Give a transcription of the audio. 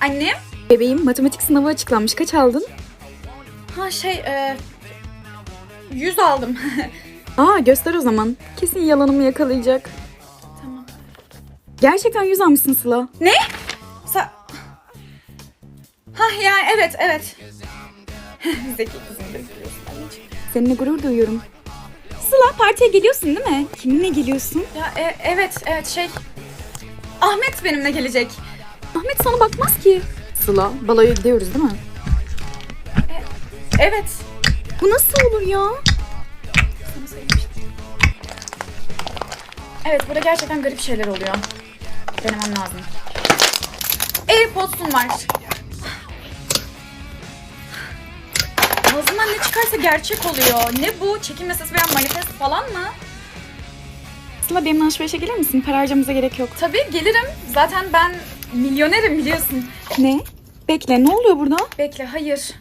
Annem? Bebeğim matematik sınavı açıklanmış. Kaç aldın? Ha şey, e, 100 aldım. Aa göster o zaman. Kesin yalanımı yakalayacak. tamam. Gerçekten yüz almışsın Sıla. Ne? Sa... Ha yani evet, evet. Zeki biliyorsun anneciğim. Seninle gurur duyuyorum. Sıla partiye geliyorsun değil mi? Kiminle geliyorsun? Ya e, evet, evet şey... Ahmet benimle gelecek. Ahmet sana bakmaz ki. Sıla baloya gidiyoruz değil mi? Evet. Bu nasıl olur ya? Evet, burada gerçekten garip şeyler oluyor. Denemem lazım. Airpods'um var. Ağzından ne çıkarsa gerçek oluyor. Ne bu? Çekim mesajı veya manifest falan mı? Sıla benimle alışverişe gelir misin? Para harcamamıza gerek yok. Tabii gelirim. Zaten ben milyonerim biliyorsun. Ne? Bekle ne oluyor burada? Bekle, hayır.